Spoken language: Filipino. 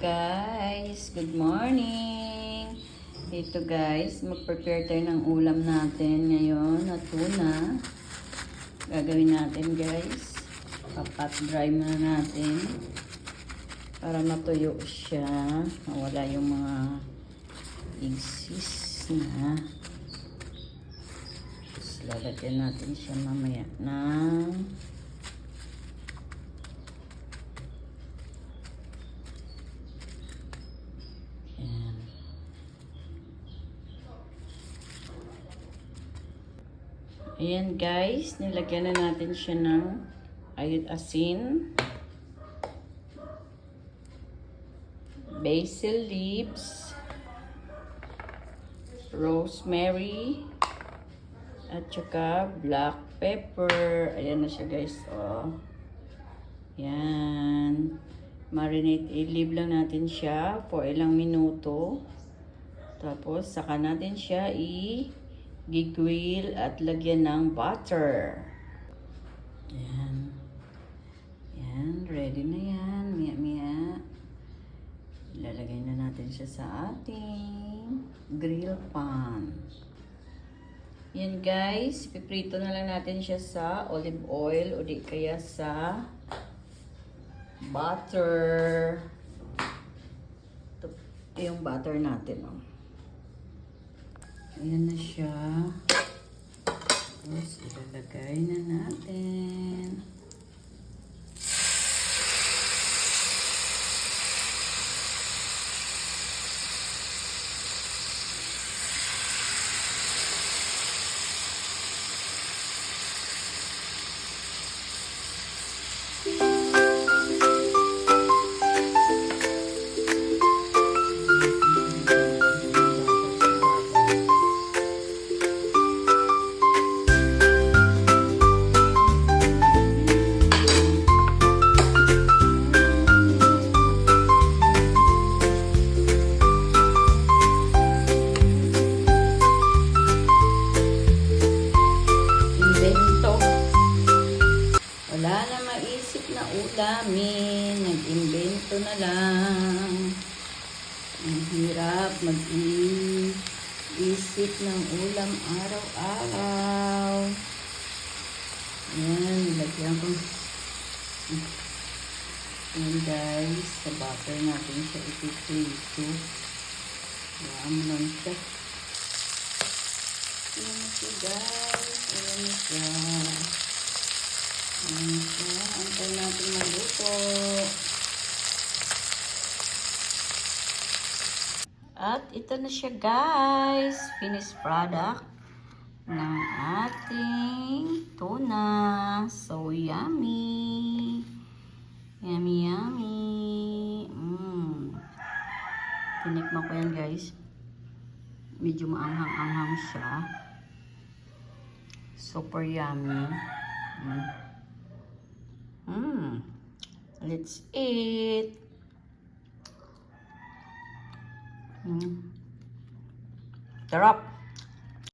guys, good morning. Dito guys, mag-prepare tayo ng ulam natin ngayon na tuna. Gagawin natin guys. Papat dry muna natin. Para matuyo siya. Mawala yung mga igsis na. Tapos lalagyan natin siya mamaya ng Ayan guys, nilagyan na natin siya ng ayod asin, basil leaves, rosemary, at saka black pepper. Ayan na siya guys. Oh. Yan. Marinate, i-leave lang natin siya for ilang minuto. Tapos, saka natin siya i-grill at lagyan ng butter. Yan. Yan, ready na yan. Mia, mia. Ilalagay na natin siya sa ating grill pan. Yan guys, piprito na lang natin siya sa olive oil o di kaya sa butter. Ito yung butter natin. Oh. Ayan na siya. Tapos ilalagay na natin. Ulamin. Nag-invento na lang. Ang hirap mag-isip ng ulam araw-araw. Ayan, nilagyan ko. Ayan guys, sa butter natin siya ipiprito. Ayan mo lang siya. Ayan siya guys. Ayan na siya. Ayan siya. At ito na siya guys. Finished product ng ating tuna. So yummy. Yummy, yummy. Mm. Tinikman ko yan guys medyo maanghang-anghang siya. Super yummy. Mm. Mm. Let's eat. Mm. Sarap.